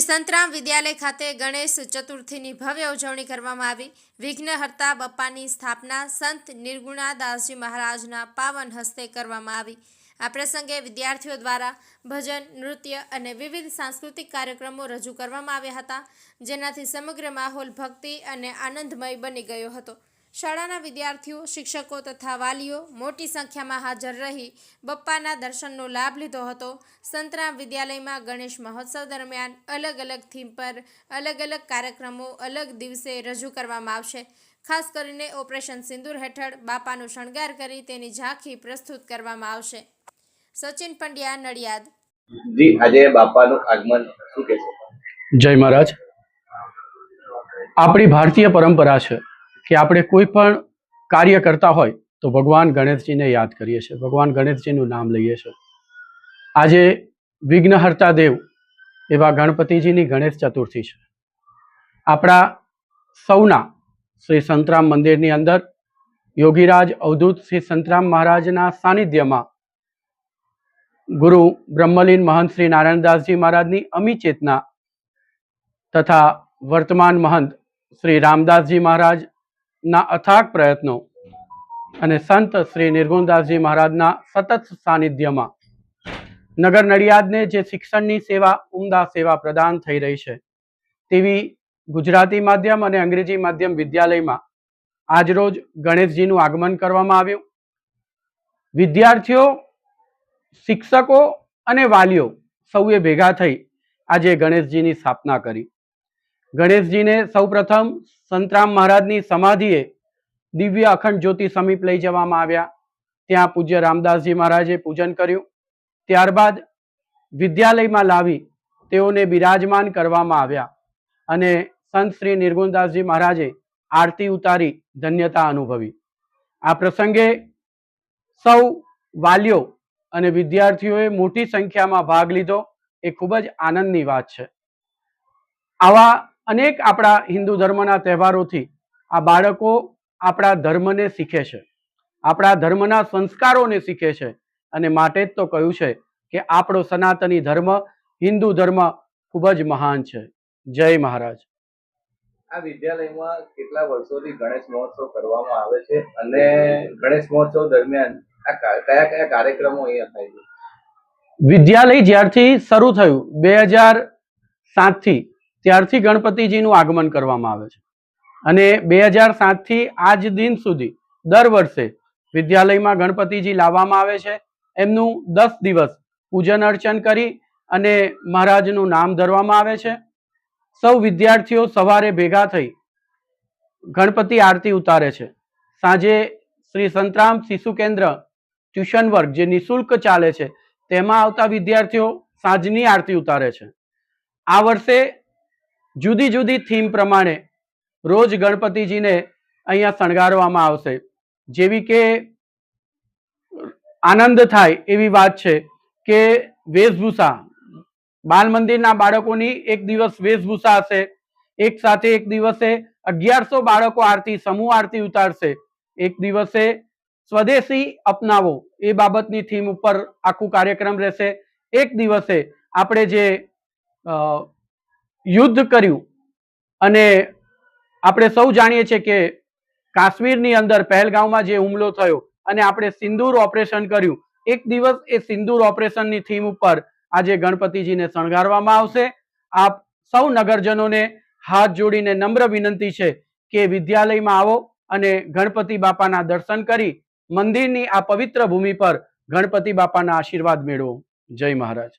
સંતરામ વિદ્યાલય ખાતે ગણેશ ચતુર્થીની ભવ્ય ઉજવણી કરવામાં આવી. વિઘ્નહર્તા બપ્પાની સ્થાપના સંત નિર્ગુણા દાસજી મહારાજના પાવન હસ્તે કરવામાં આવી. આ પ્રસંગે વિદ્યાર્થીઓ દ્વારા ભજન, નૃત્ય અને વિવિધ સાંસ્કૃતિક કાર્યક્રમો રજૂ કરવામાં આવ્યા હતા, જેનાથી સમગ્ર માહોલ ભક્તિ અને આનંદમય બની ગયો હતો. શાળાના વિદ્યાર્થીઓ શિક્ષકો તથા વાલીઓ મોટી સંખ્યામાં હાજર રહી બપ્પાના દર્શનનો લાભ લીધો હતો. સંતરામ વિદ્યાલયમાં ગણેશ મહોત્સવ દરમિયાન અલગ અલગ થીમ પર અલગ અલગ કાર્યક્રમો અલગ દિવસે રજૂ કરવામાં આવશે. ખાસ કરીને ઓપરેશન સિંદૂર હેઠળ બાપાનો શણગાર કરી તેની ઝાંખી પ્રસ્તુત કરવામાં આવશે. સચિન પંડ્યા નડિયાદ. જી આજે બાપાનું આગમન શું કહેશો? જય મહારાજ. આપણી ભારતીય પરંપરા છે કે આપણે કોઈ પણ કાર્ય કરતા હોય તો ભગવાન ગણેશજીને યાદ કરીએ છીએ. ભગવાન ગણેશજીનું નામ લઈએ છીએ. આજે વિઘ્નહર્તા દેવ એવા ગણપતિજીની ગણેશ ચતુર્થી છે. આપણા સૌના શ્રી સંતરામ મંદિરની અંદર યોગીરાજ અવધૂત શ્રી સંતરામ મહારાજના સાનિધ્યમાં ગુરુ બ્રહ્મલીન મહંત શ્રી નારાયણદાસજી મહારાજની અમી ચેતના તથા વર્તમાન મહંત શ્રી રામદાસજી મહારાજના અથાગ પ્રયત્નો અને સંત શ્રી નિર્ગુણદાસજી મહારાજના સતત સાનિધ્યમાં નગર નડિયાદને જે શિક્ષણની સેવા, ઉમદા સેવા પ્રદાન થઈ રહી છે, તેવી ગુજરાતી માધ્યમ અને અંગ્રેજી માધ્યમ વિદ્યાલયમાં આજરોજ ગણેશજીનું આગમન કરવામાં આવ્યું. વિદ્યાર્થીઓ, શિક્ષકો અને વાલીઓ સૌએ ભેગા થઈ આજે ગણેશજીની સ્થાપના કરી. ગણેશજીને સૌપ્રથમ સંતરામ મહારાજની સમાધિએ દિવ્ય અખંડ જ્યોતિ સમીપ લઈ જવામાં આવ્યા. ત્યાં પૂજ્ય રામદાસજી મહારાજે પૂજન કર્યું. ત્યારબાદ વિદ્યાલયમાં લાવી તેઓને બિરાજમાન કરવામાં આવ્યા અને સંત શ્રી નિર્ગુણદાસજી મહારાજે આરતી ઉતારી ધન્યતા અનુભવી. આ પ્રસંગે સૌ વાલીઓ અને વિદ્યાર્થીઓએ મોટી સંખ્યામાં ભાગ લીધો. એ ખૂબ જ આનંદની વાત છે. આવા અનેક આપણા હિન્દુ ધર્મના તહેવારોથી આ બાળકો આપણા ધર્મને શીખે છે. આપણા ધર્મના સંસ્કારોને શીખે છે. અને માટે જ તો કહ્યું છે કે આપણો સનાતની ધર્મ હિન્દુ ધર્મ ખૂબ જ મહાન છે. જય મહારાજ. આ વિદ્યાલયમાં કેટલા વર્ષોથી ગણેશ મહોત્સવ કરવામાં આવે છે અને ગણેશ મહોત્સવ દરમિયાન આ કયા કયા કાર્યક્રમો અહીંયા થાય છે? વિદ્યાલય જ્યારથી શરૂ થયું બે હજાર સાતથી ત્યારથી ગણપતિજીનું આગમન કરવામાં આવે છે. અને બે હજાર સાતથી આજ દિન સુધી દર વર્ષે વિદ્યાલયમાં ગણપતિજી લાવવામાં આવે છે. એમનું દસ દિવસ પૂજન અર્ચન કરી અને મહારાજનું નામ ધરવામાં આવે છે. સૌ વિદ્યાર્થીઓ સવારે ભેગા થઈ ગણપતિ આરતી ઉતારે છે. સાંજે શ્રી સંતરામ શિશુ કેન્દ્ર ટ્યુશન વર્ગ જે નિઃશુલ્ક ચાલે છે, તેમાં આવતા વિદ્યાર્થીઓ સાંજની આરતી ઉતારે છે. આ વર્ષે જુદી જુદી થીમ પ્રમાણે રોજ ગણપતિજીને અહીંયા શણગારવામાં આવશે. જેવી કે આનંદ થાય એવી વાત છે કે વેશભૂષા. બાલ મંદિરના બાળકોની એક દિવસ વેશભૂષા હશે, એક સાથે એક દિવસે અગિયારસો બાળકો આરતી, સમૂહ આરતી ઉતારશે. એક દિવસે સ્વદેશી અપનાવો એ બાબતની થીમ ઉપર આખું કાર્યક્રમ રહેશે. એક દિવસે આપણે જે યુદ્ધ કર્યું. અને આપણે સૌ જાણીએ છીએ કે કાશ્મીરની અંદર પહેલગામમાં જે હુમલો થયો અને આપણે સિંદૂર ઓપરેશન કર્યું. એક દિવસ એ સિંદૂર ઓપરેશનની થીમ ઉપર આજે ગણપતિજીને શણગારવામાં આવશે. આપ સૌ નગરજનોને હાથ જોડીને નમ્ર વિનંતી છે કે વિદ્યાલયમાં આવો અને ગણપતિ બાપાના દર્શન કરી મંદિરની આ પવિત્ર ભૂમિ પર ગણપતિ બાપાના આશીર્વાદ મેળવો. જય મહારાજ.